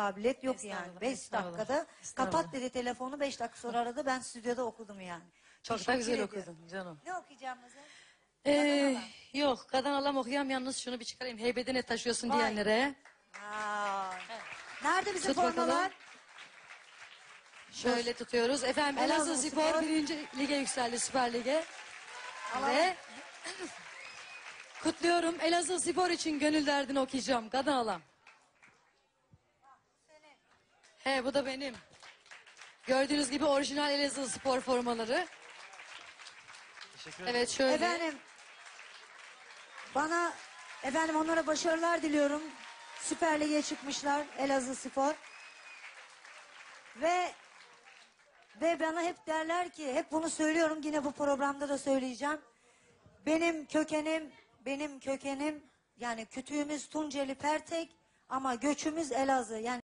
kabiliyet yok yani. 5 estağfurullah, dakikada kapat dedi telefonu 5 dakika sonra aradı ben stüdyoda okudum yani. Çok da Teşekkür güzel ediyorum. okudun canım. Ne okuyacağım Özel? Ee, yok kadın alam okuyam yalnız şunu bir çıkarayım. Heybede ne taşıyorsun Vay. diyenlere. Aa. Nerede bizim Tut bakalım. formalar? Şöyle tutuyoruz. Efendim Elazığ Spor. Birinci lige yükseldi Süper Lig'e. Ve kutluyorum. Elazığ Spor için gönül derdini okuyacağım. Kadın alam. He bu da benim. Gördüğünüz gibi orijinal Elazığ Spor formaları. Teşekkür ederim. Evet şöyle. Efendim bana efendim onlara başarılar diliyorum. Süper Lig'e çıkmışlar Elazığ Spor. Ve ve bana hep derler ki hep bunu söylüyorum yine bu programda da söyleyeceğim. Benim kökenim benim kökenim yani kütüğümüz Tunceli Pertek ama göçümüz Elazığ. Yani